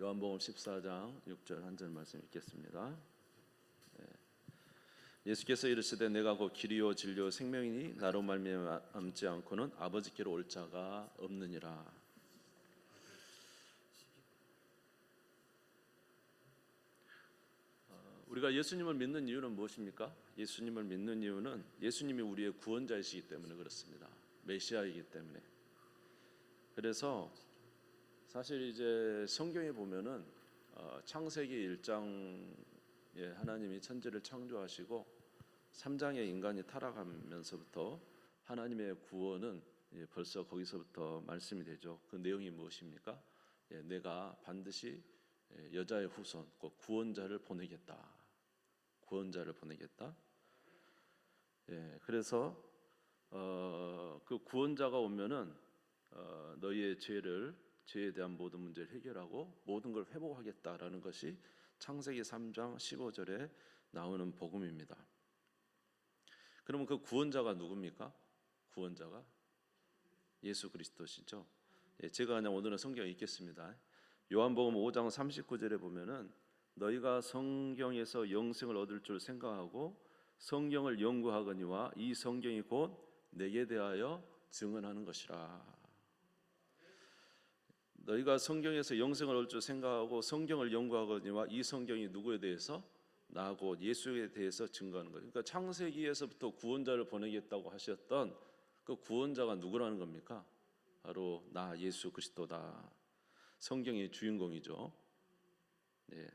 요한복음 14장 6절 한 절 말씀 읽겠습니다. 네. 예수께서 이르시되 내가 곧 길이요 진리요 생명이니 나로 말미암지 않고는 아버지께로 올 자가 없느니라. 어, 우리가 예수님을 믿는 이유는 무엇입니까? 예수님을 믿는 이유는 예수님이 우리의 구원자이시기 때문에 그렇습니다. 메시아이기 때문에. 그래서 사실 이제 성경에 보면은 어, 창세기 1장에 하나님이 천지를 창조하시고 3장에 인간이 타락하면서부터 하나님의 구원은 예, 벌써 거기서부터 말씀이 되죠. 그 내용이 무엇입니까? 예, 내가 반드시 예, 여자의 후손, 곧 구원자를 보내겠다. 구원자를 보내겠다. 예, 그래서 어, 그 구원자가 오면은 어, 너희의 죄를 죄에 대한 모든 문제를 해결하고 모든 걸 회복하겠다라는 것이 창세기 3장 15절에 나오는 복음입니다. 그러면 그 구원자가 누굽니까? 구원자가 예수 그리스도시죠. 예, 제가 그냥 오늘은 성경 읽겠습니다. 요한복음 5장 39절에 보면은 너희가 성경에서 영생을 얻을 줄 생각하고 성경을 연구하거니와 이 성경이 곧 내게 대하여 증언하는 것이라. 너희가 성경에서 영생을 얻을 줄 생각하고 성경을 연구하거니와 이 성경이 누구에 대해서 나하고 예수에 대해서 증거하는 거예요. 그러니까 창세기에서부터 구원자를 보내겠다고 하셨던 그 구원자가 누구라는 겁니까? 바로 나 예수 그리스도다. 성경의 주인공이죠. 네.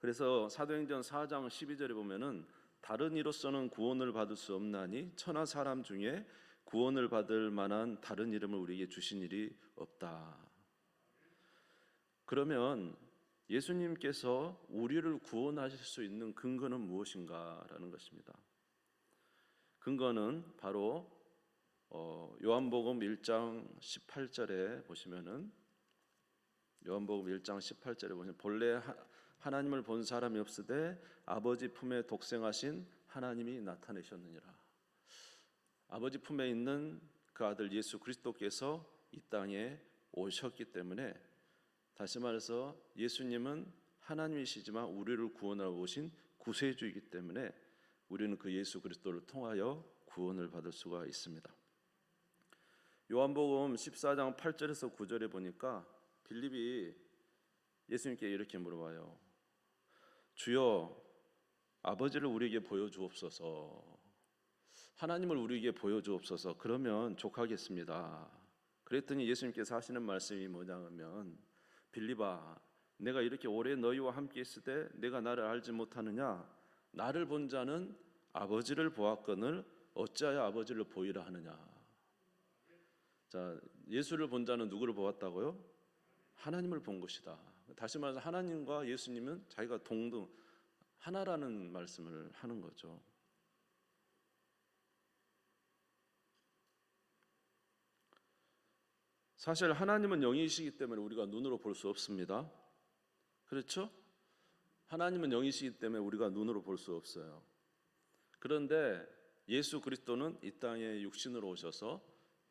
그래서 사도행전 4장 12절에 보면은 다른 이로서는 구원을 받을 수 없나니 천하 사람 중에 구원을 받을 만한 다른 이름을 우리에게 주신 일이 없다. 그러면 예수님께서 우리를 구원하실 수 있는 근거는 무엇인가라는 것입니다. 근거는 바로 어, 요한복음 1장 18절에 보시면은 요한복음 1장 18절에 보시면 본래 하, 하나님을 본 사람이 없으되 아버지 품에 독생하신 하나님이 나타내셨느니라. 아버지 품에 있는 그 아들 예수 그리스도께서 이 땅에 오셨기 때문에 다시 말해서 예수님은 하나님이시지만 우리를 구원하러 오신 구세주이기 때문에 우리는 그 예수 그리스도를 통하여 구원을 받을 수가 있습니다. 요한복음 14장 8절에서 9절에 보니까 빌립이 예수님께 이렇게 물어봐요. 주여 아버지를 우리에게 보여 주옵소서. 하나님을 우리에게 보여주옵소서. 그러면 족하겠습니다. 그랬더니 예수님께서 하시는 말씀이 뭐냐면 빌립아 내가 이렇게 오래 너희와 함께 있을 때 내가 나를 알지 못하느냐 나를 본 자는 아버지를 보았거늘 어찌하여 아버지를 보이라 하느냐 자 예수를 본 자는 누구를 보았다고요? 하나님을 본 것이다 다시 말해서 하나님과 예수님은 자기가 동등 하나라는 말씀을 하는 거죠 사실 하나님은 영이시기 때문에 우리가 눈으로 볼 수 없습니다. 그렇죠? 하나님은 영이시기 때문에 우리가 눈으로 볼 수 없어요. 그런데 예수 그리스도는 이 땅에 육신으로 오셔서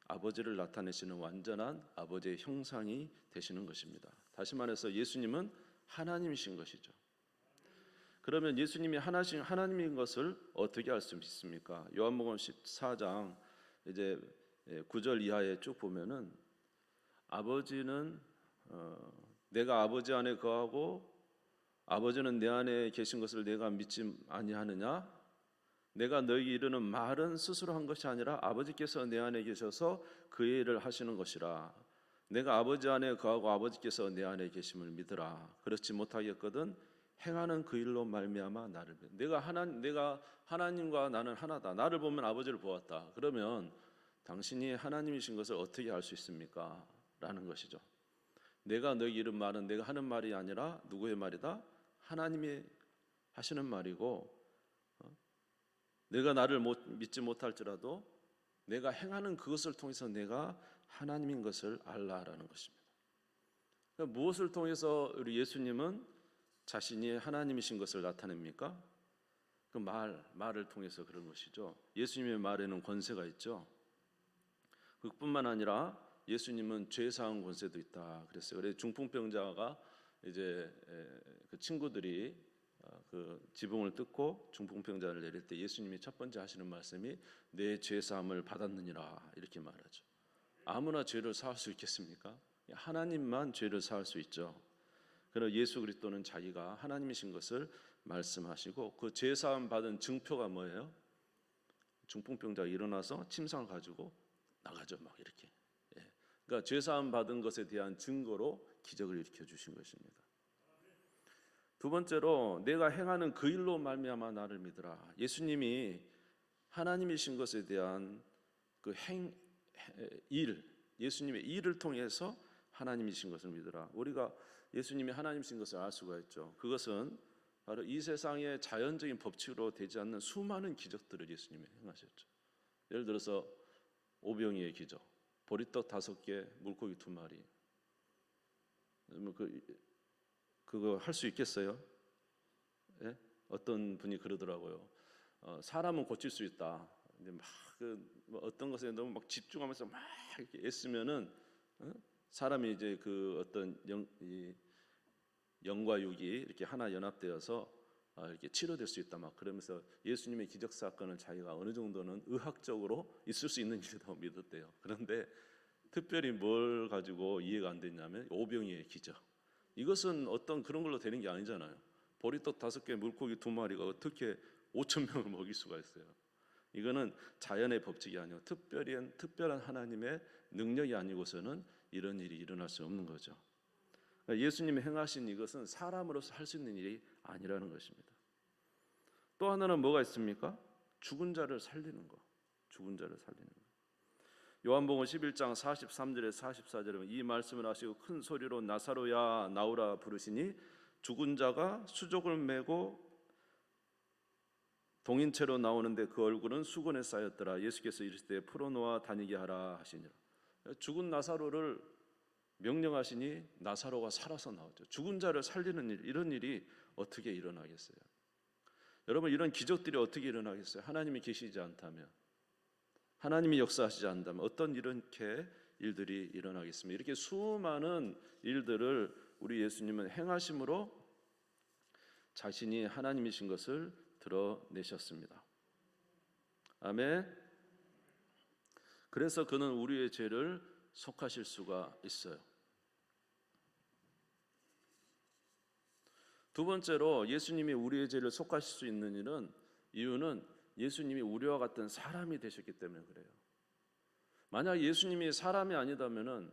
아버지를 나타내시는 완전한 아버지의 형상이 되시는 것입니다. 다시 말해서 예수님은 하나님이신 것이죠. 그러면 예수님이 하나신 하나님인 것을 어떻게 알 수 있습니까? 요한복음 14장 이제 9절 이하에 쭉 보면은 아버지는 어, 내가 아버지 안에 거하고 아버지는 내 안에 계신 것을 내가 믿지 아니하느냐? 내가 너에게 이르는 말은 스스로 한 것이 아니라 아버지께서 내 안에 계셔서 그 일을 하시는 것이라. 내가 아버지 안에 거하고 아버지께서 내 안에 계심을 믿으라. 그렇지 못하겠거든 행하는 그 일로 말미암아 나를 믿. 내가 하나 내가 하나님과 나는 하나다. 나를 보면 아버지를 보았다. 그러면 당신이 하나님이신 것을 어떻게 알 수 있습니까? 라는 것이죠. 내가 너에게 이른 말은 내가 하는 말이 아니라 누구의 말이다? 하나님이 하시는 말이고 어? 내가 나를 못, 믿지 못할지라도 내가 행하는 그것을 통해서 내가 하나님인 것을 알라라는 것입니다. 그러니까 무엇을 통해서 우리 예수님은 자신이 하나님이신 것을 나타냅니까? 그 말, 말을 통해서 그런 것이죠. 예수님의 말에는 권세가 있죠. 그뿐만 아니라 예수님은 죄 사한 권세도 있다 그랬어요. 그래서 중풍병자가 이제 에, 그 친구들이 어, 그 지붕을 뜯고 중풍병자를 내릴 때 예수님이 첫 번째 하시는 말씀이 내 죄 사함을 받았느니라 이렇게 말하죠. 아무나 죄를 사할 수 있겠습니까? 하나님만 죄를 사할 수 있죠. 그러나 예수 그리스도는 자기가 하나님이신 것을 말씀하시고 그 죄 사함 받은 증표가 뭐예요? 중풍병자가 일어나서 침상을 가지고 나가죠, 막 이렇게. 예. 그러니까 죄 사함 받은 것에 대한 증거로 기적을 일으켜 주신 것입니다. 두 번째로 내가 행하는 그 일로 말미암아 나를 믿으라. 예수님이 하나님이신 것에 대한 그 행 일, 예수님의 일을 통해서 하나님이신 것을 믿으라. 우리가 예수님이 하나님이신 것을 알 수가 있죠. 그것은 바로 이 세상의 자연적인 법칙으로 되지 않는 수많은 기적들을 예수님이 행하셨죠. 예를 들어서 오병이의 기적, 보리떡 다섯 개, 물고기 두 마리. 뭐그 그거 할 수 있겠어요? 예? 어떤 분이 그러더라고요. 어, 사람은 고칠 수 있다. 근데 막 그 뭐 어떤 것에 너무 막 집중하면서 막 이렇게 애쓰면은 어? 사람이 이제 그 어떤 영, 이 영과 육이 이렇게 하나 연합되어서 아, 이렇게 치료될 수 있다 막 그러면서 예수님의 기적 사건을 자기가 어느 정도는 의학적으로 있을 수 있는 일이라고 믿었대요. 그런데 특별히 뭘 가지고 이해가 안 됐냐면 오병이의 기적. 이것은 어떤 그런 걸로 되는 게 아니잖아요. 보리떡 다섯 개, 물고기 두 마리가 어떻게 5천 명을 먹일 수가 있어요. 이거는 자연의 법칙이 아니고 특별한 특별한 하나님의 능력이 아니고서는 이런 일이 일어날 수 없는 거죠. 그러니까 예수님이 행하신 이것은 사람으로서 할 수 있는 일이 아니라는 것입니다. 또 하나는 뭐가 있습니까? 죽은 자를 살리는 거. 죽은 자를 살리는 거. 요한복음 11장 43절에 44절에 이 말씀을 하시고 큰 소리로 나사로야 나오라 부르시니 죽은 자가 수족을 메고 동인체로 나오는데 그 얼굴은 수건에 쌓였더라. 예수께서 이르시되 풀어놓아 다니게 하라 하시니라. 죽은 나사로를 명령하시니 나사로가 살아서 나오죠. 죽은 자를 살리는 일 이런 일이 어떻게 일어나겠어요? 여러분 이런 기적들이 어떻게 일어나겠어요? 하나님이 계시지 않다면 하나님이 역사하시지 않다면 어떤 이렇게 일들이 일어나겠습니까? 이렇게 수많은 일들을 우리 예수님은 행하심으로 자신이 하나님이신 것을 드러내셨습니다. 아멘. 그래서 그는 우리의 죄를 속하실 수가 있어요. 두 번째로 예수님이 우리의 죄를 속하실 수 있는 일은 이유는 예수님이 우리와 같은 사람이 되셨기 때문에 그래요. 만약 예수님이 사람이 아니다면은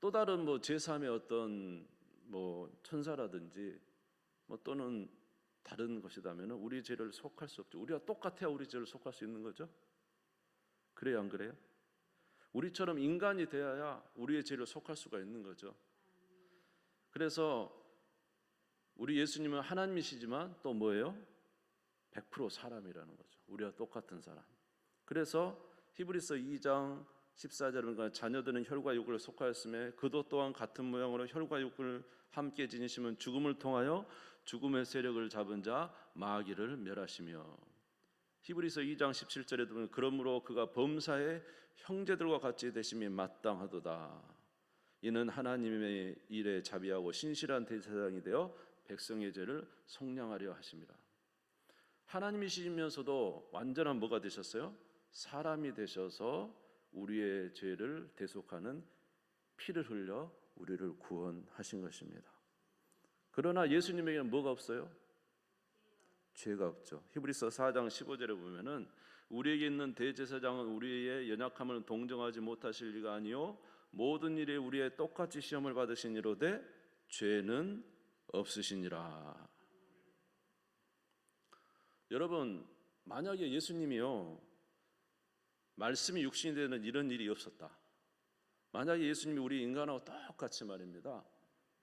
또 다른 뭐 제3의 어떤 뭐 천사라든지 뭐 또는 다른 것이다면 우리 죄를 속할 수 없죠. 우리가 똑같아야 우리 죄를 속할 수 있는 거죠. 그래요, 안 그래요? 우리처럼 인간이 되어야 우리의 죄를 속할 수가 있는 거죠. 그래서 우리 예수님은 하나님이시지만 또 뭐예요? 100% 사람이라는 거죠. 우리와 똑같은 사람. 그래서 히브리서 2장 14절은 자녀들은 혈과 육을 속하였음에 그도 또한 같은 모양으로 혈과 육을 함께 지니시면 죽음을 통하여 죽음의 세력을 잡은 자 마귀를 멸하시며 히브리서 2장 17절에 보면 그러므로 그가 범사의 형제들과 같이 되심이 마땅하도다. 이는 하나님의 일에 자비하고 신실한 대제사장이 되어 백성의 죄를 속량하려 하십니다. 하나님이시면서도 완전한 뭐가 되셨어요? 사람이 되셔서 우리의 죄를 대속하는 피를 흘려 우리를 구원하신 것입니다. 그러나 예수님에게는 뭐가 없어요? 죄가 없죠. 히브리서 4장 15절에 보면은 우리에게 있는 대제사장은 우리의 연약함을 동정하지 못하실 리가 아니요 모든 일에 우리의 똑같이 시험을 받으시니로되 죄는 없으시니라. 여러분 만약에 예수님이요 말씀이 육신이 되는 이런 일이 없었다. 만약에 예수님이 우리 인간하고 똑같이 말입니다.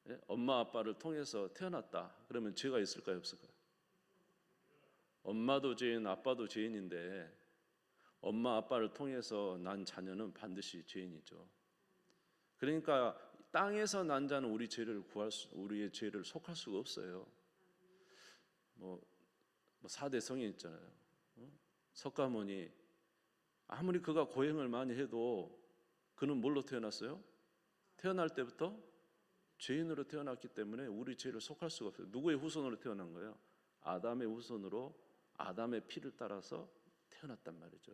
예? 엄마 아빠를 통해서 태어났다. 그러면 죄가 있을까요, 없을까요? 엄마도 죄인, 아빠도 죄인인데 엄마 아빠를 통해서 난 자녀는 반드시 죄인이죠. 그러니까 땅에서 난 자는 우리 죄를 구할 수, 우리의 죄를 속할 수가 없어요. 뭐, 뭐 사대 성인 있잖아요. 어? 석가모니 아무리 그가 고행을 많이 해도 그는 뭘로 태어났어요? 태어날 때부터 죄인으로 태어났기 때문에 우리 죄를 속할 수가 없어요. 누구의 후손으로 태어난 거예요? 아담의 후손으로 아담의 피를 따라서 태어났단 말이죠.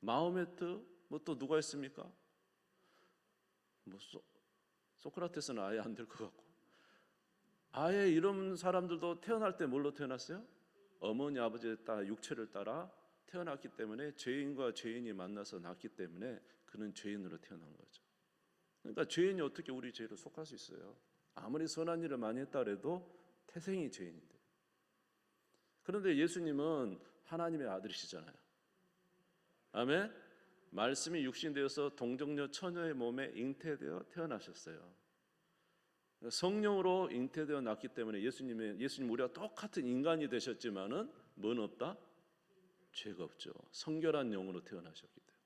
마호메트 뭐 또 누가 있습니까? 뭐 소, 소크라테스는 아예 안 될 것 같고 아예 이런 사람들도 태어날 때 뭘로 태어났어요? 어머니 아버지의 따라 육체를 따라 태어났기 때문에 죄인과 죄인이 만나서 낳기 때문에 그는 죄인으로 태어난 거죠. 그러니까 죄인이 어떻게 우리 죄로 속할 수 있어요? 아무리 선한 일을 많이 했다 그래도 태생이 죄인인데. 그런데 예수님은 하나님의 아들이시잖아요. 아멘. 말씀이 육신되어서 동정녀 처녀의 몸에 잉태되어 태어나셨어요. 성령으로 잉태되어 났기 때문에 예수님의 예수님 우리와 똑같은 인간이 되셨지만은 뭔 없다? 죄가 없죠. 성결한 영으로 태어나셨기 때문에.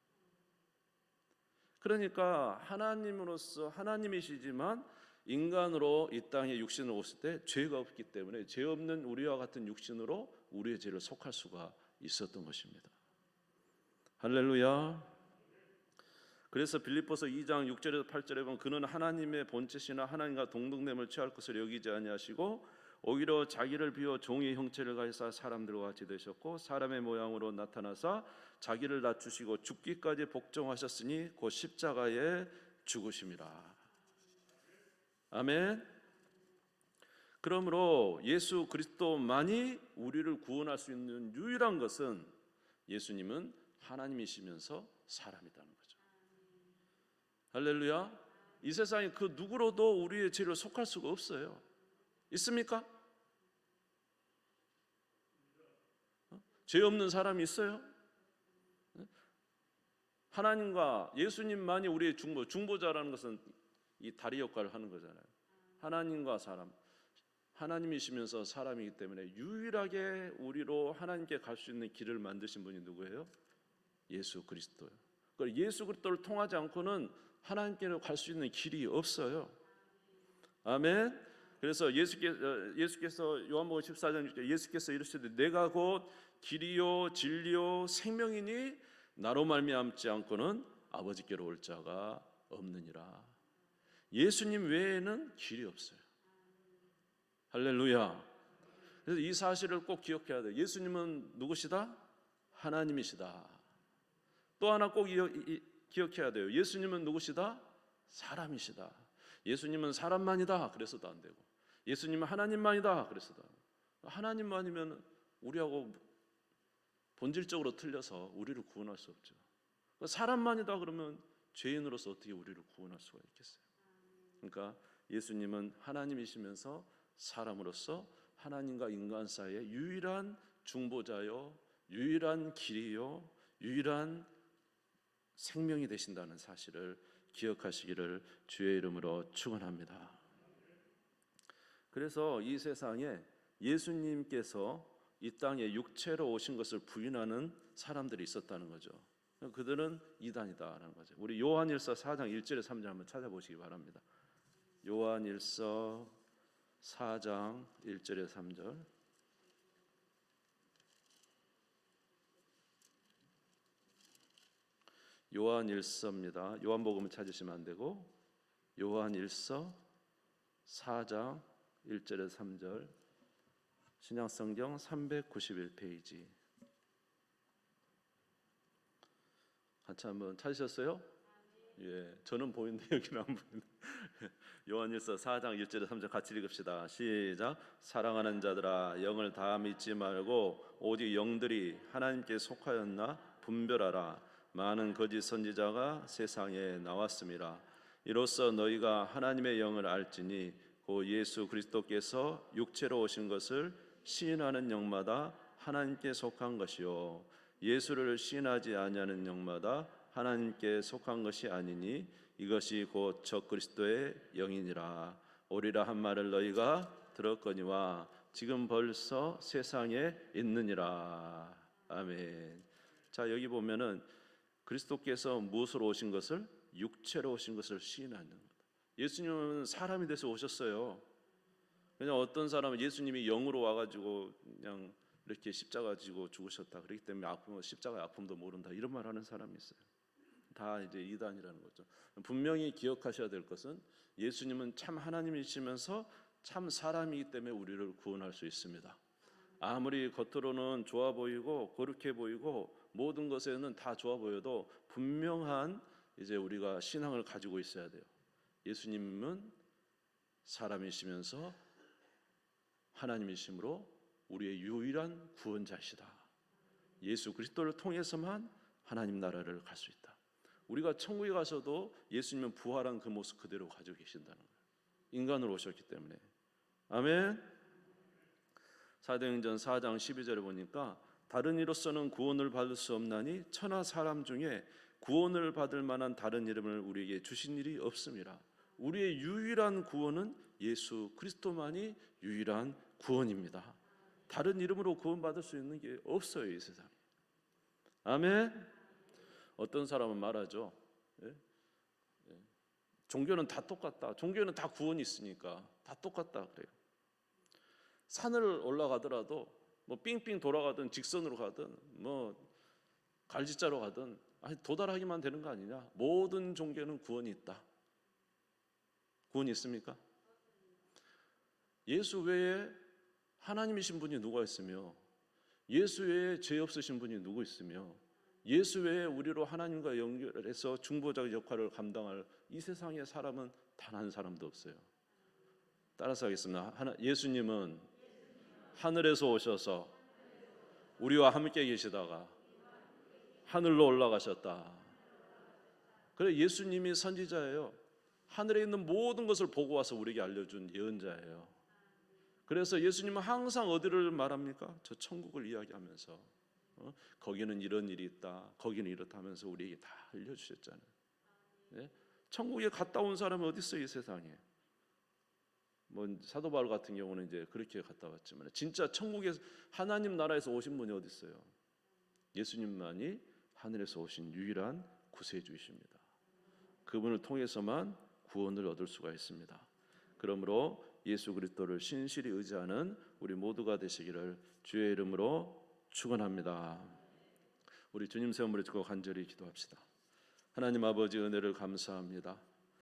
그러니까 하나님으로서 하나님이시지만 인간으로 이 땅에 육신을 오실 때 죄가 없기 때문에 죄 없는 우리와 같은 육신으로 우리의 죄를 속할 수가 있었던 것입니다. 할렐루야. 그래서 빌립보서 2장 6절에서 8절에 보면 그는 하나님의 본체시나 하나님과 동등됨을 취할 것을 여기지 아니하시고 오히려 자기를 비워 종의 형체를 가지사 사람들과 같이 되셨고 사람의 모양으로 나타나사 자기를 낮추시고 죽기까지 복종하셨으니 곧 십자가에 죽으심이라. 아멘. 그러므로 예수 그리스도만이 우리를 구원할 수 있는 유일한 것은 예수님은 하나님이시면서 사람이라는 거죠. 할렐루야. 이 세상에 그 누구로도 우리의 죄를 속할 수가 없어요. 있습니까? 어? 죄 없는 사람이 있어요? 하나님과 예수님만이 우리의 중보, 중보자라는 것은 이 다리 역할을 하는 거잖아요. 하나님과 사람, 하나님이시면서 사람이기 때문에 유일하게 우리로 하나님께 갈 수 있는 길을 만드신 분이 누구예요? 예수 그리스도예요. 그 예수 그리스도를 통하지 않고는 하나님께로 갈 수 있는 길이 없어요. 아멘. 그래서 예수께서, 예수께서 요한복음 14장 6절 예수께서 이르시되 내가 곧 길이요 진리요 생명이니 나로 말미암지 않고는 아버지께로 올 자가 없느니라. 예수님 외에는 길이 없어요. 할렐루야. 그래서 이 사실을 꼭 기억해야 돼요. 예수님은 누구시다? 하나님이시다. 또 하나 꼭 기억해야 돼요. 예수님은 누구시다? 사람이시다. 예수님은 사람만이다. 그래서도 안 되고. 예수님은 하나님만이다. 그래서도. 하나님만이면 우리하고 본질적으로 틀려서 우리를 구원할 수 없죠. 사람만이다 그러면 죄인으로서 어떻게 우리를 구원할 수가 있겠어요? 그러니까 예수님은 하나님이시면서 사람으로서 하나님과 인간 사이의 유일한 중보자요, 유일한 길이요, 유일한 생명이 되신다는 사실을 기억하시기를 주의 이름으로 축원합니다. 그래서 이 세상에 예수님께서 이 땅에 육체로 오신 것을 부인하는 사람들이 있었다는 거죠. 그들은 이단이다라는 거죠. 우리 요한일서 4장 1절에 3절 한번 찾아보시기 바랍니다. 요한일서 4장 1절에 3절 요한일서입니다. 요한복음을 찾으시면 안 되고 요한일서 4장 1절에 3절 신약성경 391페이지 같이 한번 찾으셨어요? 예, 저는 보이는데 여기는 안 보이네. 요한일서 4장 1절에 3절 같이 읽읍시다. 시작. 사랑하는 자들아, 영을 다 믿지 말고 오직 영들이 하나님께 속하였나 분별하라. 많은 거짓 선지자가 세상에 나왔습니다. 이로써 너희가 하나님의 영을 알지니 고 예수 그리스도께서 육체로 오신 것을 시인하는 영마다 하나님께 속한 것이요 예수를 시인하지 아니하는 영마다 하나님께 속한 것이 아니니 이것이 곧저 그리스도의 영이니라 오리라 한 말을 너희가 들었거니와 지금 벌써 세상에 있느니라 아멘. 자 여기 보면은 그리스도께서 무엇으로 오신 것을 육체로 오신 것을 시인하는 겁니다. 예수님은 사람이 돼서 오셨어요. 그냥 어떤 사람은 예수님이 영으로 와가지고 그냥 이렇게 십자가 지고 죽으셨다. 그렇기 때문에 아픔, 십자가의 아픔도 모른다. 이런 말 하는 사람이 있어요. 다 이제 이단이라는 거죠. 분명히 기억하셔야 될 것은 예수님은 참 하나님이시면서 참 사람이기 때문에 우리를 구원할 수 있습니다. 아무리 겉으로는 좋아 보이고 거룩해 보이고 모든 것에는 다 좋아 보여도 분명한 이제 우리가 신앙을 가지고 있어야 돼요. 예수님은 사람이시면서 하나님이심으로 우리의 유일한 구원자시다. 예수 그리스도를 통해서만 하나님 나라를 갈 수 있다. 우리가 천국에 가서도 예수님은 부활한 그 모습 그대로 가지고 계신다는 거예요. 인간으로 오셨기 때문에. 아멘. 사도행전 4장 12절에 보니까 다른 이로서는 구원을 받을 수 없나니 천하 사람 중에 구원을 받을 만한 다른 이름을 우리에게 주신 일이 없습니다. 우리의 유일한 구원은 예수 그리스도만이 유일한 구원입니다. 다른 이름으로 구원받을 수 있는 게 없어요 이 세상에. 아멘. 어떤 사람은 말하죠. 예? 예. 종교는 다 똑같다. 종교는 다 구원이 있으니까 다 똑같다 그래요. 산을 올라가더라도 뭐 삥삥 돌아가든 직선으로 가든 뭐 갈지자로 가든 아니 도달하기만 되는 거 아니냐? 모든 종교는 구원이 있다. 구원이 있습니까? 예수 외에 하나님이신 분이 누가 있으며 예수 외에 죄 없으신 분이 누구 있으며 예수 외에 우리로 하나님과 연결해서 중보자 역할을 감당할 이 세상에 사람은 단 한 사람도 없어요. 따라서 하겠습니다. 하나, 예수님은 하늘에서 오셔서 우리와 함께 계시다가 하늘로 올라가셨다. 그래 예수님이 선지자예요. 하늘에 있는 모든 것을 보고 와서 우리에게 알려준 예언자예요. 그래서 예수님은 항상 어디를 말합니까? 저 천국을 이야기하면서 어? 거기는 이런 일이 있다. 거기는 이렇다 하면서 우리에게 다 알려주셨잖아요. 예? 천국에 갔다 온 사람이 어디 있어요 이 세상에? 뭐 사도 바울 같은 경우는 이제 그렇게 갔다 왔지만 진짜 천국에 하나님 나라에서 오신 분이 어디 있어요? 예수님만이 하늘에서 오신 유일한 구세주이십니다. 그분을 통해서만 구원을 얻을 수가 있습니다. 그러므로 예수 그리스도를 신실히 의지하는 우리 모두가 되시기를 주의 이름으로 축원합니다. 우리 주님 세움을 듣고 간절히 기도합시다. 하나님 아버지 은혜를 감사합니다.